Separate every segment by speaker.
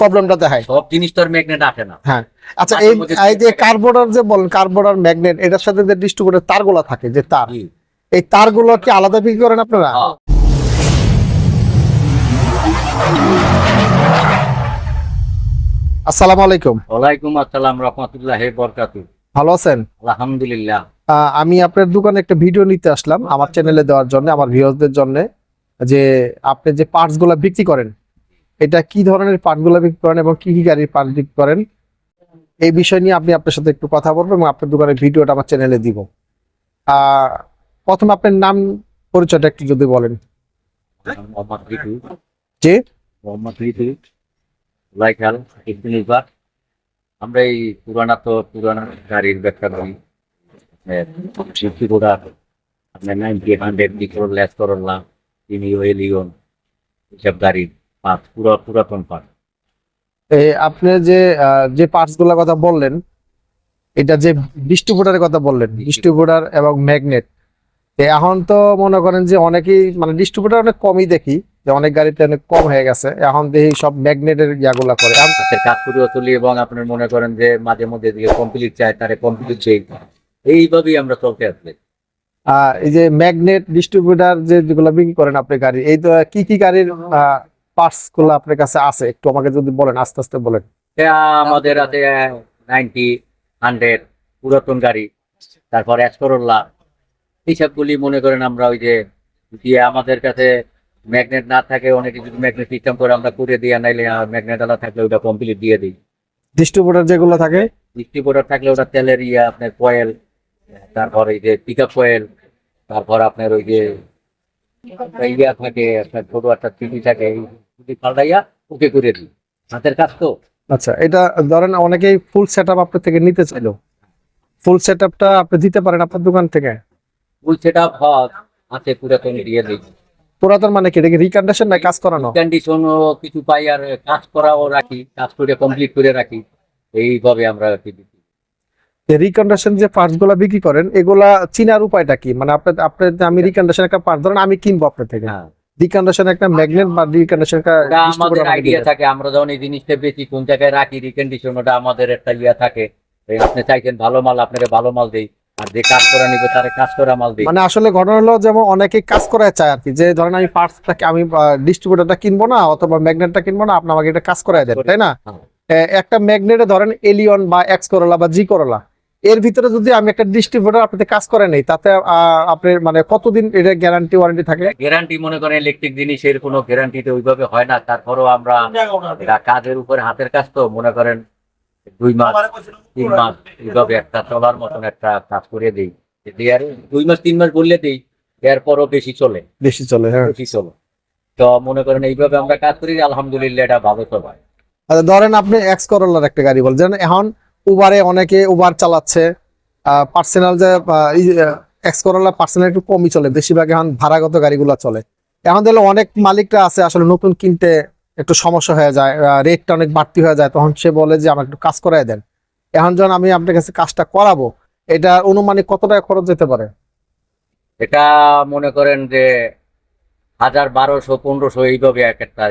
Speaker 1: প্রবলেমটা দেখায়।
Speaker 2: সব জিনিস তো ম্যাগনেট আসে না।
Speaker 1: হ্যাঁ। আচ্ছা এই এই যে কার্বোর্ডার যে বলেন কার্বোর্ডার ম্যাগনেট এটার সাথে যে ডিস্ট্রিবিউটর তারগুলো থাকে যে তার। এই তারগুলো কি আলাদা বিক্রি করেন আপনারা?
Speaker 2: হ্যাঁ।
Speaker 1: আসসালামু আলাইকুম।
Speaker 2: ওয়ালাইকুম আসসালাম রহমতুল্লাহ বরকাতু
Speaker 1: ভালো আছেন?
Speaker 2: আলহামদুলিল্লাহ।
Speaker 1: আমি আপনার দোকানে একটা ভিডিও নিতে আসলাম আমার চ্যানেলে দেওয়ার জন্য আমার ভিউয়ারদের জন্য যে আপনি যে পার্টসগুলা বিক্রি করেন এটা কি ধরনের পার্টগুলা বিক্রি করেন এবং কি কি গাড়ির পার্ট বিক্রি করেন? এই বিষয় নিয়ে আপনি আপনার সাথে একটু কথা বলব এবং আপনার দোকানের ভিডিওটা আমার চ্যানেলে দিব। প্রথমে আপনার নাম পরিচয়টা একটু যদি বলেন।
Speaker 2: আমরা এই পুরানা তো পুরানা গাড়ির ব্যবসা করি আপনার নাইনটি হান্ড্রেড বিক্রোল ল্যাস ইমিও এলিয়ন এসব গাড়ির পাঁচ পুরো পুরাতন
Speaker 1: আপনি যে যে পার্টসগুলার কথা বললেন এটা যে ডিস্ট্রিবিউটারের কথা বললেন ডিস্ট্রিবিউটার এবং ম্যাগনেট এখন তো মনে করেন যে অনেকেই মানে ডিস্ট্রিবিউটার অনেক কমই দেখি যে অনেক গাড়িতে অনেক কম হয়ে গেছে এখন দেখি সব ম্যাগনেটের ইয়াগুলা করে।
Speaker 2: কাজ করেও চলি এবং আপনার মনে করেন যে মাঝে মধ্যে দিকে কমপ্লিট চাই তারে কমপ্লিট চাই এইভাবেই আমরা চলতে আসলে।
Speaker 1: আহ, এই যে ম্যাগনেট ডিস্ট্রিবিউটার যে যেগুলো বিক্রি করেন আপনি গাড়ি এই তো কি কি গাড়ির পার্টসগুলো আপনার কাছে আছে? একটু আমাকে যদি বলেন আস্তে আস্তে বলেন।
Speaker 2: আমাদের আছে নাইনটি হান্ড্রেড পুরাতন গাড়ি তারপর অ্যাসকরোল্লা এইসবগুলি মনে করেন আমরা ওই যে যদি আমাদের কাছে ম্যাগনেট না থাকে অনেকে যদি ম্যাগনেট সিস্টেম করে আমরা করে দিয়ে নাইলে ম্যাগনেট আলা থাকলে ওটা কমপ্লিট দিয়ে দিই।
Speaker 1: ডিস্ট্রিবিউটার যেগুলো থাকে?
Speaker 2: ডিস্ট্রিবিউটার থাকলে ওটা তেলের ইয়া আপনার কয়েল তারপর এই যে পিক আপ কয়েল তারপর আপনার ওই যে ইয়া থাকে আপনার ছোট একটা থাকে যদি পাল্টাইয়া ওকে করে দিই হাতের কাজ তো।
Speaker 1: আচ্ছা এটা ধরেন অনেকেই ফুল সেট আপ আপনার থেকে নিতে চাইলো। ফুল সেট আপটা আপনি দিতে পারেন আপনার দোকান থেকে।
Speaker 2: ফুল সেট আপ পুরাতন দিয়ে দিই।
Speaker 1: পুরাতন মানে কি? এটা রিকন্ডিশন না কাজ করানো?
Speaker 2: কন্ডিশন কিছু পাই আর কাজ করাও রাখি কাজ করে কমপ্লিট করে রাখি। এইভাবে আমরা
Speaker 1: রিকন্ডিশন যে পার্টসগুলা বিক্রি করেন এগুলা চিনার উপায়টা কি? মানে আপনার আপনার আমি রিকন্ডিশন একটা পার্ট ধরেন আমি কিনবো আপনার থেকে।
Speaker 2: হ্যাঁ।
Speaker 1: রিকন্ডিশন একটা ম্যাগনেট বা রিকন্ডিশন একটা
Speaker 2: আমাদের আইডিয়া থাকে আমরা যখন এই জিনিসটা বেশি কোন জায়গায় রাখি রিকন্ডিশন ওটা আমাদের একটা ইয়া থাকে। আপনি চাইছেন ভালো মাল আপনাকে ভালো মাল দেই। আর যে কাজ করা নিবে তারে কাজ করা মাল দেই।
Speaker 1: মানে আসলে ঘটনা হলো যেমন অনেকে কাজ করায় চায় আর কি যে ধরেন আমি পার্টসটাকে আমি ডিস্ট্রিবিউটারটা কিনবো না অথবা ম্যাগনেটটা কিনবো না আপনি আমাকে এটা কাজ করায় দেন তাই না?
Speaker 2: হ্যাঁ।
Speaker 1: একটা ম্যাগনেটে ধরেন এলিয়ন বা এক্স করলা বা জি করলা এর ভিতরে যদি আমি একটা ডিস্ট্রিবিউটার আপনাদের কাজ করে নেই তাতে আহ, আপনার মানে কতদিন এটা গ্যারান্টি ওয়ারেন্টি থাকে?
Speaker 2: গ্যারান্টি মনে করেন ইলেকট্রিক জিনিসের কোনো গ্যারান্টিতে ওইভাবে হয় না তারপরেও আমরা এটা কাজের উপরে হাতের কাজ তো মনে করেন দুই মাস তিন মাস এইভাবে একটা চলার মতন একটা কাজ করে দিই। দিয়ে আর দুই মাস তিন মাস বললে দিই এরপরও বেশি চলে।
Speaker 1: বেশি চলে হ্যাঁ।
Speaker 2: বেশি চলে। তো মনে করেন এইভাবে আমরা কাজ করি আলহামদুলিল্লাহ এটা ভালো চলে
Speaker 1: আচ্ছা, ধরেন আপনি এক্স করলার একটা গাড়ি বলছেন এখন উবারে অনেকে উবার চালাচ্ছে। পার্সোনাল যে এক্স করলা পার্সোনাল একটু কমই চলে। বেশিরভাগ এখন ভাড়াগত গাড়িগুলো চলে। এখন দেখলে অনেক মালিকরা আছে আসলে নতুন কিনতে একটু সমস্যা হয়ে যায় রেটটা অনেক বাড়তি হয়ে যায় তখন সে বলে যে আমাকে একটু কাজ করায় দেন। এখন যখন আমি আপনার কাছে কাজটা করাবো এটা অনুমানিক কত টাকা খরচ যেতে পারে?
Speaker 2: এটা মনে করেন যে হাজার বারোশো পনেরোশো এইভাবে এক একটা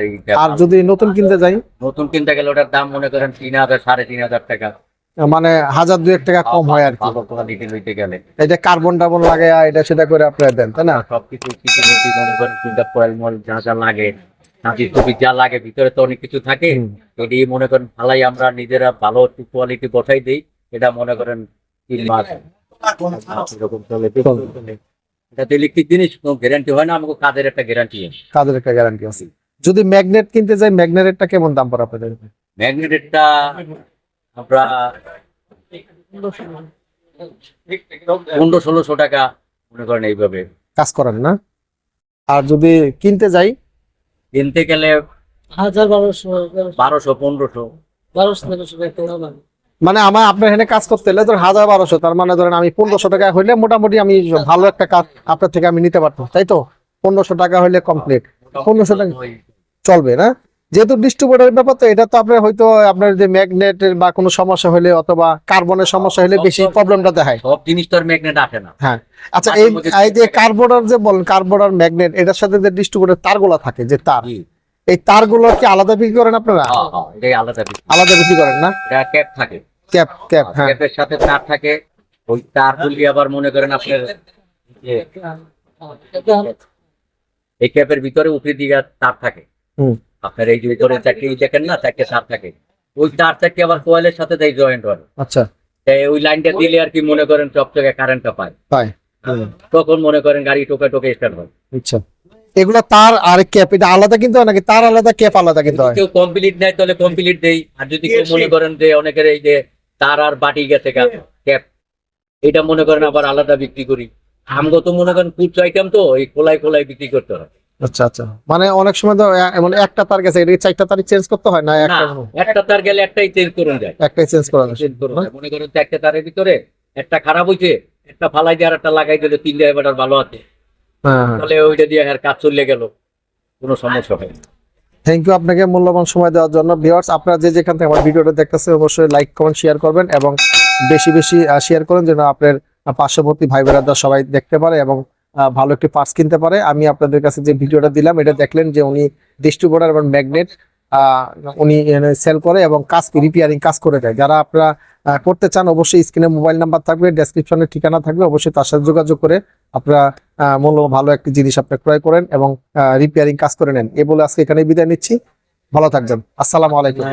Speaker 1: আর যদি নতুন কিনতে যাই?
Speaker 2: নতুন কিনতে গেলে ওটার দাম মনে করেন তিন হাজার সাড়ে তিন হাজার টাকা।
Speaker 1: মানে হাজার দুই এক টাকা কম হয় আর কি।
Speaker 2: ভালো গেলে।
Speaker 1: এটা কার্বন টার্বন লাগে এটা সেটা করে আপনারা দেন তাই না?
Speaker 2: সবকিছু কিছু কয়েল মল যা যা লাগে টুপি যা লাগে ভিতরে তো অনেক কিছু থাকে। এটি মনে করেন আমরা নিজেরা ভালো কোয়ালিটি বসাই দিই এটা মনে করেন তিন মাস। এরকম চলে। এটা তো ইলেকট্রিক জিনিস কোনো গ্যারান্টি হয় না আমাকে কাজের একটা গ্যারান্টি
Speaker 1: কাজের একটা গ্যারান্টি আছে। যদি ম্যাগনেট কিনতে যাই ম্যাগনেটটা কেমন দাম পড়ে আপনাদের?
Speaker 2: ম্যাগনেটেরটা আমরা পনেরো ষোলোশো টাকা মনে করেন এইভাবে।
Speaker 1: কাজ করেন না? আর যদি কিনতে যাই?
Speaker 2: কিনতে গেলে
Speaker 3: হাজার বারোশো
Speaker 2: বারোশো। পনেরোশো।
Speaker 3: বারোশো তেরোশো
Speaker 1: মানে আমার আপনার এখানে কাজ করতে হলে ধর হাজার বারোশো তার মানে ধরেন আমি পনেরোশো টাকা হইলে মোটামুটি আমি ভালো একটা কাজ আপনার থেকে আমি নিতে পারতাম তাই তো? পনেরোশো টাকা হইলে কমপ্লিট পনেরোশো টাকা চলবে না? যেহেতু ডিস্ট্রিবিউটারের ব্যাপার তো এটা তো আপনার হয়তো আপনার যে ম্যাগনেটের বা কোনো সমস্যা হলে অথবা কার্বনের সমস্যা হলে বেশি প্রবলেমটা দেখায়।
Speaker 2: সব জিনিস তো ম্যাগনেট আসে না।
Speaker 1: হ্যাঁ।
Speaker 2: আচ্ছা
Speaker 1: এই এই যে কার্বোর্ডার যে বলেন কার্বোর্ডার ম্যাগনেট এটার সাথে যে ডিস্ট্রিবিউটার তারগুলো থাকে যে তার। এই তারগুলো কি আলাদা বিক্রি করেন আপনারা?
Speaker 2: হ্যাঁ, হ্যাঁ, আলাদা।
Speaker 1: আলাদা বিক্রি করেন না?
Speaker 2: ক্যাপ থাকে।
Speaker 1: ক্যাপ ক্যাপ হ্যাঁ।
Speaker 2: ক্যাপের সাথে তার থাকে। ওই তারগুলি আবার মনে করেন আপনার এই ক্যাপের ভিতরে উপরে দিকে তার থাকে।
Speaker 1: হুম।
Speaker 2: আপনার এই যে চারটে এই দেখেন না চারটে তার থাকে। ওই তার চারটে আবার কোয়েলের সাথে তাই জয়েন্ট হয়
Speaker 1: আচ্ছা।
Speaker 2: তাই ওই লাইনটা দিলে আর কি মনে করেন চকচকে কারেন্টটা পায়।
Speaker 1: তাই
Speaker 2: তখন মনে করেন গাড়ি টোকে টোকে স্টার্ট হয়।
Speaker 1: আচ্ছা। এগুলো তার আর ক্যাপ এটা আলাদা কিন্তু নাকি? তার আলাদা ক্যাপ আলাদা কিন্তু হয়?
Speaker 2: কেউ কমপ্লিট নেয় তাহলে কমপ্লিট দেই। আর যদি কেউ মনে করেন যে অনেকের এই যে তার আর বাটি গেছে ক্যাপ এটা মনে করেন আবার আলাদা বিক্রি করি। আমগো তো মনে করেন ফুড আইটেম তো এই কোলাই কোলাই বিক্রি করতে হয়।
Speaker 1: আচ্ছা আচ্ছা। মানে অনেক সময় তো এমন একটা তার গেছে এটা চারটা তারিখ চেঞ্জ করতে হয় না একটা
Speaker 2: একটা তার গেলে একটাই চেঞ্জ করুন যায়
Speaker 1: একটাই চেঞ্জ করা যায়।
Speaker 2: চেঞ্জ করুন যায়। মনে করেন চারটে তারের ভিতরে একটা খারাপ হইছে একটা ফালাই দিয়ে আর একটা লাগাই দিলে তিনটা এবার ভালো আছে।
Speaker 1: হ্যাঁ হ্যাঁ।
Speaker 2: তাহলে ওইটা দিয়ে আর কাজ চলে গেল কোনো সমস্যা হয়।
Speaker 1: থ্যাংক ইউ আপনাকে মূল্যবান সময় দেওয়ার জন্য। ভিউয়ার্স আপনারা যে যেখান থেকে আমার ভিডিওটা দেখতেছেন অবশ্যই লাইক কমেন্ট শেয়ার করবেন এবং বেশি বেশি শেয়ার করেন যেন আপনার পার্শ্ববর্তী ভাই বোনেরা সবাই দেখতে পারে এবং ভালো একটি পার্স কিনতে পারে। আমি আপনাদের কাছে যে ভিডিওটা দিলাম, এটা দেখলেন যে উনি ডিস্ট্রিবিউটার এবং ম্যাগনেট উনি সেল করে এবং কাজ রিপেয়ারিং কাজ করে দেয়। যারা আপনারা করতে চান, অবশ্যই স্ক্রিনে মোবাইল নাম্বার থাকবে ডেসক্রিপশনে ঠিকানা থাকবে। অবশ্যই তার সাথে যোগাযোগ করে আপনারা মূল্য ভালো একটি জিনিস আপনি ক্রয় করেন এবং রিপেয়ারিং কাজ করে নেন। এ বলে আজকে এখানে বিদায় নিচ্ছি। ভালো থাকবেন।
Speaker 2: আসসালামু আলাইকুম।